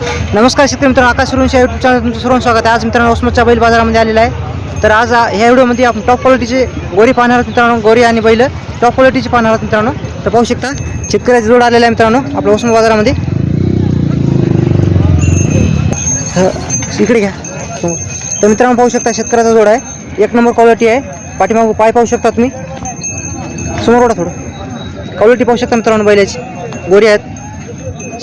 नमस्कार शेतकरी मित्रांनो आकाश सुरुंश यूट्यूब चॅनल तुमचं सर्वांचं स्वागत आहे. आज मित्रांनो ओसमतच्या बैल बाजारामध्ये आलेला आहे. तर आज ह्या व्हिडिओमध्ये आपण टॉप क्वालिटीचे गोरी पाहणार आहोत मित्रांनो गोरी आणि बैल. टॉप क्वालिटीचे पाहणार आहोत मित्रांनो. तर पाहू शकता शेतकऱ्याचा जोड आलेला आहे मित्रांनो आपल्या ओसमत बाजारामध्ये. इकडे घ्या. तर मित्रांनो पाहू शकता शेतकऱ्याचा जोड आहे. एक नंबर क्वालिटी आहे. पाठीमागू पाय पाहू शकता तुम्ही. समोर ओढा थोडं. क्वालिटी पाहू शकता मित्रांनो बैलाची. गोरी आहेत.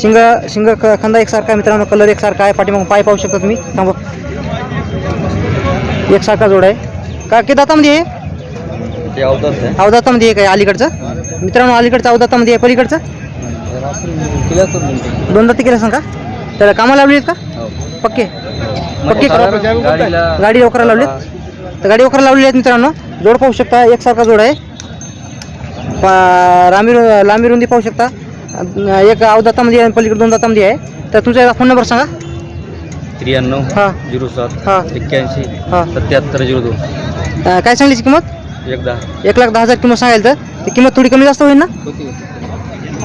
शिंग शिंग खंदा एकसारखा आहे मित्रांनो कलर एकसारखा आहे. पाठीमागून पाय पाहू शकता तुम्ही. थांबा. एकसारखा जोड आहे. का किती दातामध्ये आहे ते आहे. अवदातामध्ये आहे काय अलीकडचं. मित्रांनो अलीकडचं अवदातामध्ये आहे पलीकडचं? दोन दाती केलं सांग का? त्याला कामाला लावली आहेत का पक्के? पक्के? गाडीला गाडी वखरा लावलीत? तर गाडी वखरा लावलेली आहेत मित्रांनो. जोड पाहू शकता एकसारखा जोड आहे. पा लांबी रु- लांबी रुंदी पाहू शकता. एक अवदातामध्ये आणि पलीकडे दोन दातामध्ये आहे. तर तुमचा फोन नंबर सांगा. त्र्याण्णव हां. झिरो सात हां. एक्क्याऐंशी हां. सत्याहत्तर झिरो दोन. अं, काय सांगलीची किंमत? एकदा एक लाख दहा हजार किंमत सांगायला तर. ती किंमत थोडी कमी जास्त होईल ना?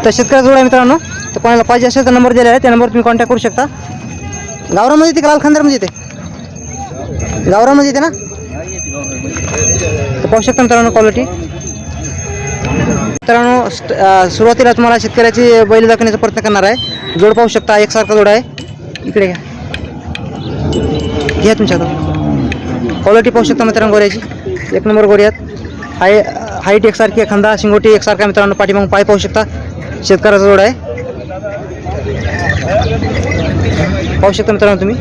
तर शेतकऱ्या जोड आहे मित्रांनो. तर कोणाला पाहिजे असेल तर नंबर दिलेला आहे. त्या नंबर तुम्ही कॉन्टॅक्ट करू शकता. गावरामध्ये येते का लालखांदरमध्ये येते? गावरामध्ये येते ना? तर पाहू शकता मित्रांनो क्वालिटी मित्रांनो सुरुवातीला तुम्हाला शेतकऱ्याची बैल दाखवण्याचा प्रयत्न करणार आहे. जोड पाहू शकता एकसारखा जोड आहे. इकडे घ्या. घ्या तुमच्या क्वालिटी पाहू शकता मित्रांनो गोऱ्याची. एक नंबर गोऱ्यात हाय हाईट एकसारखी खंदा शिंगोटी एकसारखा मित्रांनो. पाठीमागून पाय पाहू शकता. शेतकऱ्याचा जोड आहे. पाहू शकता मित्रांनो तुम्ही.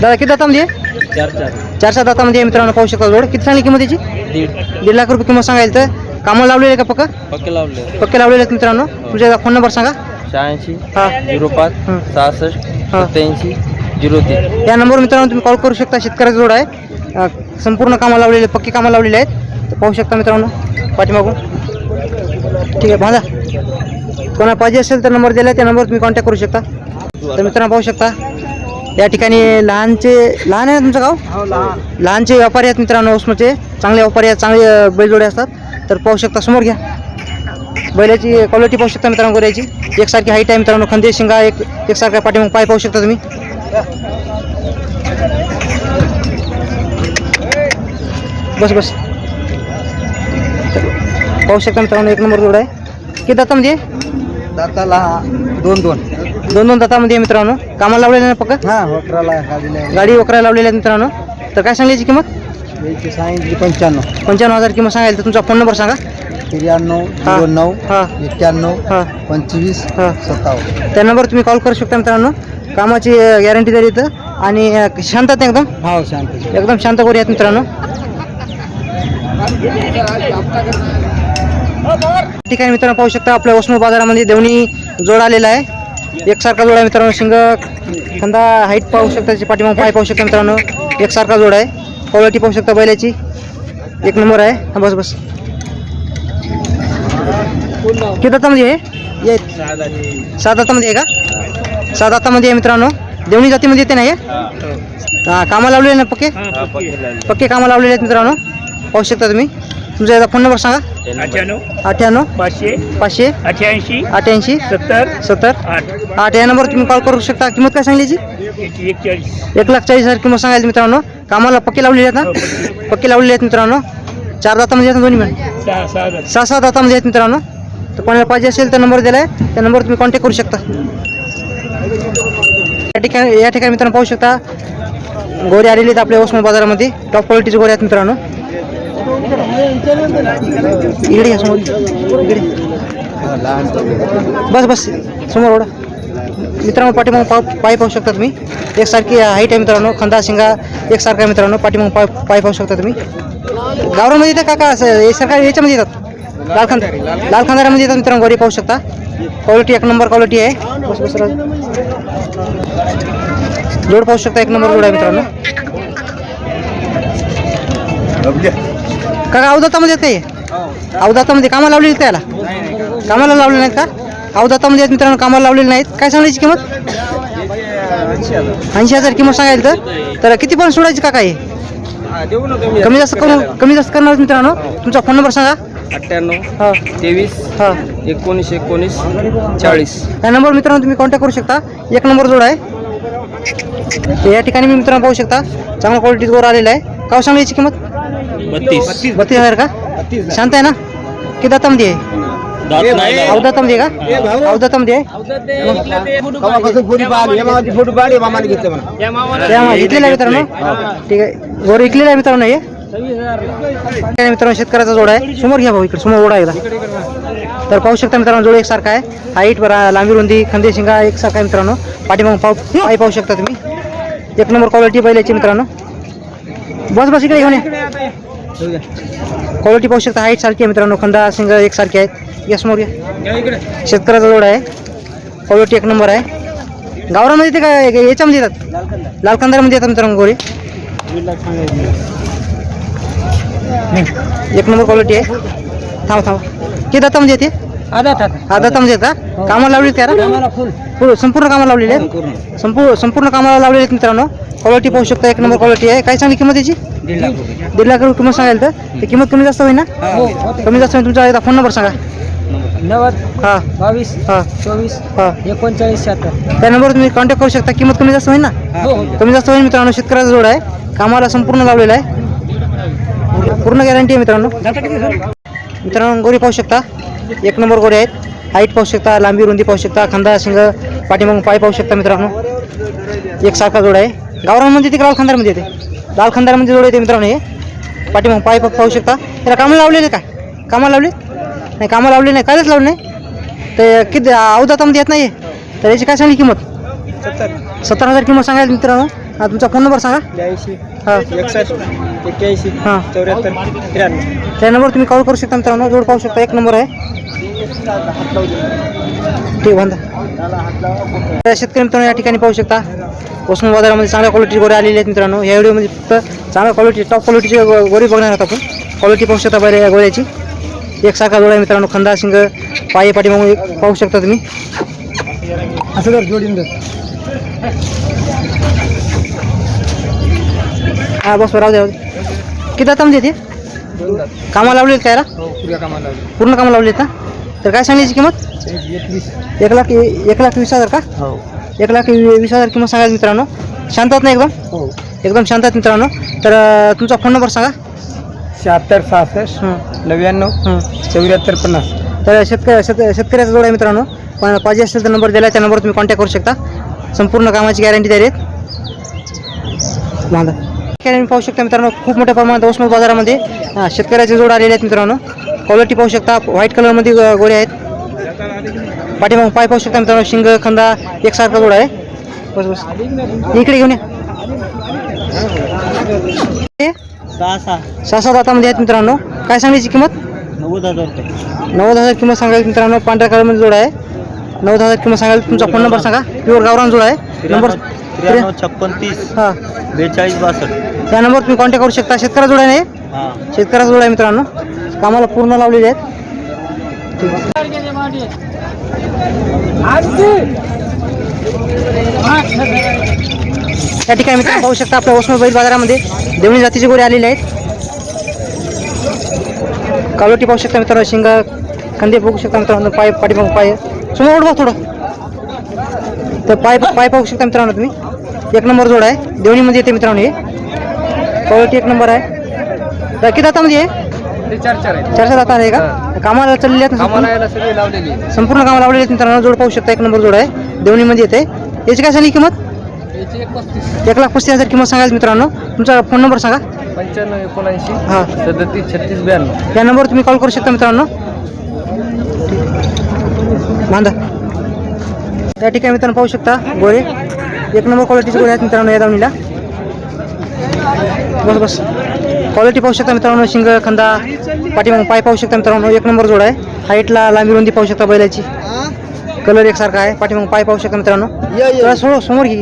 दादा किती दाता म्हणजे चार चार. चार सात दातामध्ये आहे मित्रांनो पाहू शकता जोड. किती सांगली किंमत त्याची दीड. लाख रुपये किंमत सांगायला तर. कामाला लावलेले आहे का पक्का? पक्के लावले पक्के लावलेले आहेत मित्रांनो. तुमचा फोन नंबर सांगा. शहाऐंशी हां. झिरो पाच. सहासष्ट. सत्याऐंशी झिरो तीन. या नंबरवर मित्रांनो तुम्ही कॉल करू शकता. शेतकऱ्याचा जोड आहे. संपूर्ण कामं लावलेले पक्की कामं लावलेली आहेत. तर पाहू शकता मित्रांनो. पाठीमागून. ठीक आहे भांजा कोणा पाहिजे असेल तर नंबर दिला त्या नंबरवर तुम्ही कॉन्टॅक्ट करू शकता. तर मित्रांनो पाहू शकता. या ठिकाणी लहानचे लहान आहे तुमचं गाव? लहानचे व्यापारी आहेत मित्रांनो ओसमचे चांगले व्यापारी आहेत चांगले बैलजोडे असतात. तर पाहू शकता समोर घ्या. बैलाची क्वालिटी पाहू शकता मित्रांनो गोऱ्याची. एकसारखी हाईट आहे मित्रांनो खंदे शिंगा एक एकसारखा पाठीमाग पाय पाहू शकता तुम्ही. बस बस. पाहू शकता मित्रांनो एक नंबर जोड आहे. किती दातामध्ये दाताला दोन दोन. दोन दोन दातामध्ये आहे मित्रांनो. कामाला लावलेलं ना पक्का? हां वक्राला गाडीला गाडी वकरायला लावलेली आहे मित्रांनो. तर काय सांगायची किंमत? याची सांगितली पंच्याण्णव. पंच्याण्णव हजार किंमत सांगायला. तर तुमचा फोन नंबर सांगा. त्र्याण्णव हां. झिरो नऊ हां. एक्क्याण्णव हां. पंचवीस हां. सत्तावन्न. त्या नंबर तुम्ही कॉल करू शकता मित्रांनो. कामाची गॅरंटी दिली इथं. आणि अं, शांतता आहे एकदम? हो शांत एकदम शांत करूयात आहेत मित्रांनो. ठिकाणी मित्रांनो पाहू शकता आपल्या उस्मा बाजारामध्ये देवणी जोड आलेला आहे. एकसारखा जोड आहे मित्रांनो शिंग. खंदा हाईट पाहू शकता त्याची पाठीमाग पाय पाहू शकता मित्रांनो. एकसारखा जोड आहे. क्वालिटी पाहू शकता बैलाची. एक नंबर आहे. हा, बस बस. किती ये सात दातामध्ये आहे का? सात दातामध्ये आहे मित्रांनो. देवणी जातीमध्ये येते ना हे? हा, कामाला लावलेले ना पक्के? पक्के. कामाला लावलेले आहेत मित्रांनो. पाहू शकता तुम्ही. तुमचा याचा फोन नंबर सांगा. अठ्ठ्याण्णव. अठ्ठ्याण्णव. पाचशे. पाचशे. अठ्याऐंशी अठ्ठ्याऐंशी. सत्तर. सत्तर. आठ. आठ. या नंबर तुम्ही कॉल करू शकता. किंमत काय सांगली याची? एकशे एकचाळीस. एक लाख चाळीस हजार किंमत सांगायची मित्रांनो. कामाला पक्के लावलेले आहेत ना? पक्के. लावलेले आहेत मित्रांनो. चार दातामध्ये आहेत ना दोन्ही मिळून सहा सहा हजार सहा सहा दातामध्ये आहेत मित्रांनो. तर कोणाला पाहिजे असेल तर नंबर दिला आहे त्या नंबर तुम्ही कॉन्टॅक्ट करू शकता. या ठिकाणी या ठिकाणी मित्रांनो पाहू शकता. गोरे आलेले आहेत आपल्या ओसमा बाजारामध्ये. टॉप क्वालिटीचे गोरे आहेत मित्रांनो. इकडे या समोर. इकडे. बस बस. समोर ओढा. मित्रांनो पाठीमाग पा पाय पाहू शकता तुम्ही. एकसारखी हाईट आहे मित्रांनो. खंदा शिंगा एकसारखा मित्रांनो. पाठीमाग पाय पाय पाहू शकता तुम्ही. गावरामध्ये येतात काका? असं हे याच्यामध्ये येतात. लाल खंद लाल खंदारामध्ये येतात मित्रांनो. गोरी पाहू शकता. क्वालिटी एक नंबर क्वालिटी आहे. बस बस जोड पाहू शकता एक नंबर जोड आहे मित्रांनो. का अवदातामध्ये येते अवदातामध्ये कामाला लावलेली त्याला? कामाला लावले नाहीत का? अवदातामध्ये आहेत मित्रांनो कामाला लावलेले नाहीत. काय सांगायची किंमत? ऐंशी हजार किंमत सांगायला तर तर किती पण सोडायची का काय कमी जास्त करू कमी जास्त करणार मित्रांनो. तुमचा फोन नंबर सांगा. अठ्ठ्याण्णव हा. तेवीस हा. एकोणीस एकोणीस चाळीस. या नंबर मित्रांनो तुम्ही कॉन्टॅक्ट करू शकता. एक नंबर जोड आहे. या ठिकाणी मी मित्रांनो पाहू शकता. चांगल्या क्वालिटीचा गोर आलेला आहे. का सांगा याची किंमत? बत्तीस. बत्तीस. हजार का? शांत आहे ना? किती दातामध्ये आहे? अवदातामध्ये आहे का? अवदातामध्ये आहे? इकलेला आहे मित्रांनो? ठीक आहे. गोर इकलेला आहे मित्रांनो हे? काय मित्रांनो शेतकऱ्याचा जोड आहे. समोर घ्या भाऊ इकडे समोर ओढा एकदा. तर पाहू शकता मित्रांनो जोड एकसारखा आहे. हाईट बरा लांबी रुंदी खंदे शिंगा एकसारखा आहे मित्रांनो. पाठीमागून पाव पाय पाहू शकता तुम्ही. एक नंबर क्वालिटी बैलाची मित्रांनो. बस बस इकडे घेऊन या. क्वालिटी पाहू शकता हाईट सारखी आहे मित्रांनो. खंदा शिंग एकसारखे आहेत. या समोर घ्या शेतकऱ्याचा जोड आहे. क्वालिटी एक नंबर आहे. गावरामध्ये ते काय याच्यामध्ये येतात? लाल कंदारामध्ये येतात मित्रांनो गोरे एक नंबर क्वालिटी आहे. थांब थांब. किती दातामध्ये येते? हा दातामध्ये येतात कामाला लावली त्याला फुल संपूर्ण कामाला लावलेले आहेत? संपूर्ण. संपूर्ण कामाला लावलेले आहेत मित्रांनो. क्वालिटी पाहू शकता एक नंबर क्वालिटी आहे. काय सांगली किंमत याची? दीड लाख रुपये. दीड लाख रुपये किंमत सांगाल तर? ते किंमत कमी जास्त होईल ना? कमी जास्त होईल तुमचा एकदा फोन नंबर सांगा. नव्वद हा. बावीस हा. चोवीस हा. एकोणचाळीस शहात्तर. त्या नंबरवर तुम्ही कॉन्टॅक्ट करू शकता. किंमत कमी जास्त होईल ना? कमी जास्त होईल मित्रांनो शेतकऱ्याचा जोड आहे. कामाला संपूर्ण लावलेला आहे. पूर्ण गॅरंटी आहे मित्रांनो. मित्रांनो गोरी पाहू शकता. एक नंबर गोरे आहेत. हाईट पाहू शकता लांबी रुंदी पाहू शकता खांदा शिंग पाठीमागून पाय पाहू शकता मित्रांनो. एक सारखा जोड आहे. गावरांमध्ये ते लाल खंदारमध्ये येते? लाल खंदारमध्ये जोड येते मित्रांनो हे. पाठीमागून पाय पाय पाहू शकता. त्याला कामाला लावलेले काय? कामाला लावले? नाही कामाला लावले नाही. कायच लावले नाही. ते किती अवदातामध्ये येत नाही तर याची काय सांगली किंमत? सत्तर. हजार किंमत सांगायला मित्रांनो. हा तुमचा फोन नंबर सांगा. ब्याऐंशी. हां. एकसष्ट. एक्क्याऐंशी. हां. चौऱ्याहत्तर. त्र्याण्णव. त्या नंबर तुम्ही कॉल करू शकता मित्रांनो. जोड पाहू शकता. एक नंबर आहे. ठीक बांधा तर शेतकरी मित्रांनो या ठिकाणी पाहू शकता उस्मान बाजारामध्ये चांगल्या क्वालिटी गोरे आलेले आहेत मित्रांनो. या व्हिडिओमध्ये फक्त चांगल्या क्वालिटी टॉप क्वालिटीची गोरी बघणार आहोत आपण. क्वालिटी पाहू शकता बरे या गोऱ्याची एक सारखा जोड मित्रांनो खंदा शिंग पायी पाठीमागून पाहू शकता तुम्ही. असं जर जोडीन हा बस राहू द्या. किती आता म्हणजे ते? कामाला लावले त्याला हो पूर्ण कामाला लावले ना? तर काय सांगायची किंमत? एक लाख एक लाख वीस हजार का? हो. एक लाख वीस हजार किंमत सांगायचं मित्रांनो. शांत आहेत ना एकदम? हो. एकदम शांत आहेत मित्रांनो. तर तुमचा फोन नंबर सांगा. शहात्तर सहासष्ट नव्याण्णव. चौऱ्याहत्तर पन्नास. तर शेतकरी शेत शेतकऱ्याचा जोड आहे मित्रांनो. पण पाहिजे असेल तर नंबर दिला त्या नंबरवर तुम्ही कॉन्टॅक्ट करू शकता. संपूर्ण कामाची गॅरंटी द्या आहेत बांधा ठिकाणी पाहू शकता मित्रांनो खूप मोठ्या प्रमाणात उस्मान बाजारामध्ये शेतकऱ्याचे जोड आलेले आहेत मित्रांनो. क्वालिटी पाहू शकता. व्हाईट कलरमध्ये गो- गोळे आहेत. पाठीमागून पाय पाहू शकता मित्रांनो. शिंग खंदा एकसारखा जोड आहे. बस बस. इकडे घेऊन या. सहा सहा हातामध्ये आहेत मित्रांनो. काय सांगायची किंमत? नव्वद हजार रुपये. नव्वद हजार किंमत सांगायची मित्रांनो. पांढऱ्या कलरमध्ये जोड आहे. नव्वद हजार किंमत सांगायला तुमचा फोन नंबर सांगा. प्युअर गावरान जोड आहे. नंबर त्र्याण्णव छप्पन तीस. हां. बेचाळीस बासष्ट. त्या नंबर तुम्ही कॉन्टॅक्ट करू शकता. शेतकऱ्या जोड आहे ना हे? हां. शेतकऱ्याचा जोड आहे मित्रांनो. कामाला पूर्ण लावलेले आहेत. या ठिकाणी मित्रांनो पाहू शकता आपल्या उस्मान बैल बाजारामध्ये देवणी जातीचे गोरे आलेले आहेत. कालोटी पाहू शकता मित्रांनो शिंग खंदे बघू शकता मित्रांनो पाय पाठीमागून पाय. समोर उडवा थोडं. तर पाय पाय पाहू शकता मित्रांनो तुम्ही. एक नंबर जोड आहे. देवणीमध्ये येते मित्रांनो हे. क्वालिटी एक नंबर आहे. तर किती दातामध्ये आहे. ते चार चार आहेत. चारशे दाता आहे का? कामाला चाललेले आहेत ना कामाला संपूर्ण? यायला सगळी लावलेली संपूर्ण कामाला लावलेले आहेत. मित्रांनो जोड पाहू शकता एक नंबर जोड आहे. देवणीमध्ये येते. याची काय सांगली किंमत? याची एक पस्तीस. एक लाख पस्तीस हजार किंमत सांगायची मित्रांनो. तुमचा फोन नंबर सांगा. पंच्याण्णव एकोणऐंशी हां. सदतीस छत्तीस ब्याण्णव. या नंबरवर तुम्ही कॉल करू शकता मित्रांनो. बांधा. त्या ठिकाणी मित्रांनो पाहू शकता गोळे एक नंबर क्वालिटीचे गोळे आहेत मित्रांनो या दावणीला. बस बस. क्वालिटी पाहू शकता मित्रांनो शिंग खंदा पाठीमागून पाय पाहू शकता मित्रांनो एक नंबर जोड आहे. हाईटला लांबी रुंदी पाहू शकता बैलाची. कलर एकसारखा आहे पाठीमागून पाय पाहू शकता मित्रांनो. जरा समोर समोर घे.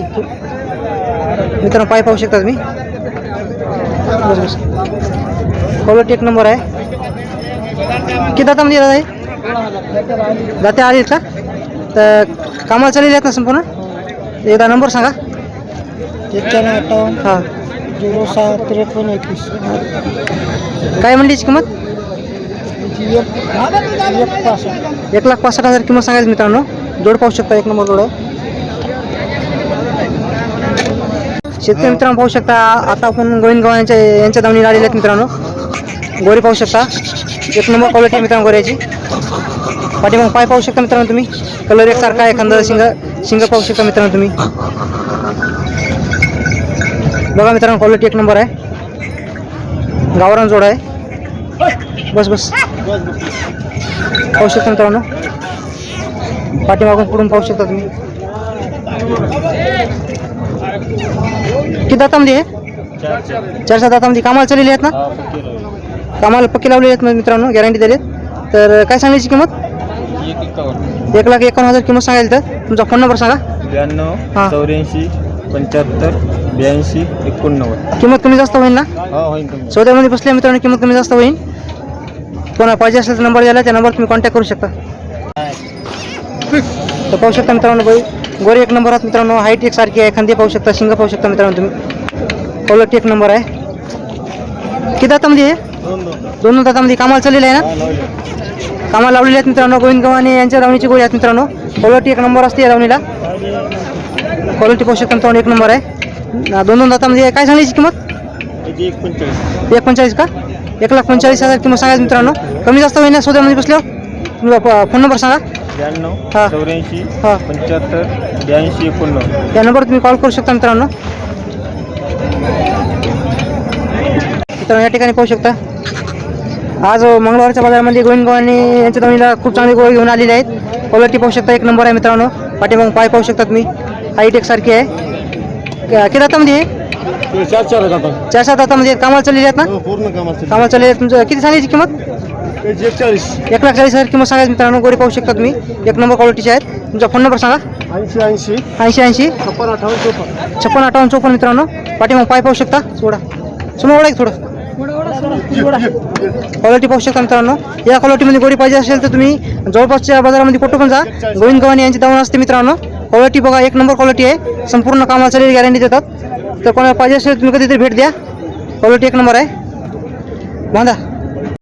मित्रांनो पाय पाहू शकता तुम्ही क्वालिटी एक नंबर आहे. किती दातामध्ये येतात आहे दाते आले का? तर कामाला चाललेले आहेत ना संपूर्ण? एकदा नंबर सांगा. हां. झिरो सहा त्रेपन्न एकवीस. काय म्हणली याची किंमत? एक पासष्ट. एक लाख पासष्ट हजार किंमत सांगायची मित्रांनो. जोड पाहू शकता एक नंबर जोड आहे. शेतकरी मित्रांनो पाहू शकता आता आपण गोविंद गव्हाण यांच्या यांच्या दावणीला आलेले आहेत मित्रांनो. गोरी पाहू शकता. एक नंबर क्वालिटी आहे मित्रांनो गोऱ्याची. पाठीमाग पाय पाहू शकता मित्रांनो तुम्ही. कलर एकसारखा आहे एखादा शिंग शिंग पाहू शकता मित्रांनो तुम्ही. बघा मित्रांनो क्वालिटी एक नंबर आहे. गावरान जोड आहे. बस बस. पाहू शकता मित्रांनो? पाठीमागून पुढून पाहू शकता तुम्ही. किती दातामध्ये आहे? चार सहा दातामध्ये. कामाला चाललेली आहेत ना? कामाला पक्की लावलेली आहेत मित्रांनो गॅरंटी दिली तर काय सांगायची किंमत? एक लाख एकावन्न हजार किंमत सांगायला तर. तुमचा फोन नंबर सांगा. हा. ब्याण्णव चौऱ्याऐंशी पंच्याहत्तर ब्याऐंशी एकोणनव्वद. किंमत कमी जास्त होईल ना? हा होईल कमी. सौद्यामध्ये बसल्या मित्रांनो किंमत कमी जास्त होईल. कोणा पाहिजे असेल तर नंबर द्यायला त्या नंबर तुम्ही कॉन्टॅक्ट करू शकता. तर पाहू शकता मित्रांनो बाई गोरी एक नंबर आहात मित्रांनो हाईट एक सारखी आहे खांदी पाहू शकता शिंग पाहू शकता मित्रांनो तुम्ही. क्वालिटी एक नंबर आहे. किती दातामध्ये आहे? दोन दातामध्ये. कामाला चाललेलं आहे ना? कामाला लावलेले आहेत मित्रांनो गोविंद गव्हाणे यांच्या दावणीची गोळी आहेत मित्रांनो. क्वालिटी एक नंबर असते या दावणीला क्वालिटी पाहू शकता मित्रांनो एक नंबर आहे. दोन दोन दातामध्ये काय सांगायची किंमत? एक पंचेचाळीस. एक पंचेचाळीस का? एक लाख पंचेचाळीस हजार किंमत सांगायचं मित्रांनो. कमी जास्त होईल ना सौद्यामध्ये बसल्यावर तुम्ही फोन नंबर सांगा. ब्याण्णव हा. चौऱ्याऐंशी हा. पंच्याहत्तर ब्याऐंशी एकोणनव्वद. या नंबर तुम्ही कॉल करू शकता मित्रांनो. मित्रांनो या ठिकाणी पाहू शकता. आज मंगळवारच्या बाजारामध्ये गोविंद गव्हाणे यांच्या दावणीला खूप चांगली गोळी घेऊन आलेली आहेत. क्वालिटी पाहू शकता एक नंबर आहे मित्रांनो. पाठीमागून पाय पाहू शकता तुम्ही. हाईट एकसारखी आहे. किती दातामध्ये आहे चार चार हजार चार सात दातामध्ये कामाला चाललेली आहेत ना? पूर्ण कामाचं कामाला चाललेली आहेत. तुमचं किती सांगायची किंमत? याची एक चाळीस एक लाख चाळीस हजार किंमत सांगायची मित्रांनो. गोरी पाहू शकता तुम्ही. एक नंबर क्वालिटीचे आहेत. तुमचा फोन नंबर सांगा. ऐंशी ऐंशी. ऐंशी ऐंशी. छप्पन अठ्ठावन्न चोपन्न. छप्पन अठ्ठावन्न चोपन्न मित्रांनो. पाठीमाग पाय पाहू शकता. सोडा. समोर ओढा की थोडं. क्वालिटी पाहू शकता मित्रांनो. या क्वालिटीमध्ये गोडी पाहिजे असेल तर तुम्ही जवळपासच्या बाजारामध्ये कुठं पण जा. गोविंद गव्हाणे यांची दावण असते मित्रांनो. क्वालिटी बघा एक नंबर क्वालिटी आहे. संपूर्ण कामाला सगळी गॅरंटी देतात. तर कोणाला पाहिजे असेल तुम्ही कधीतरी भेट द्या. क्वालिटी एक नंबर आहे. बांधा.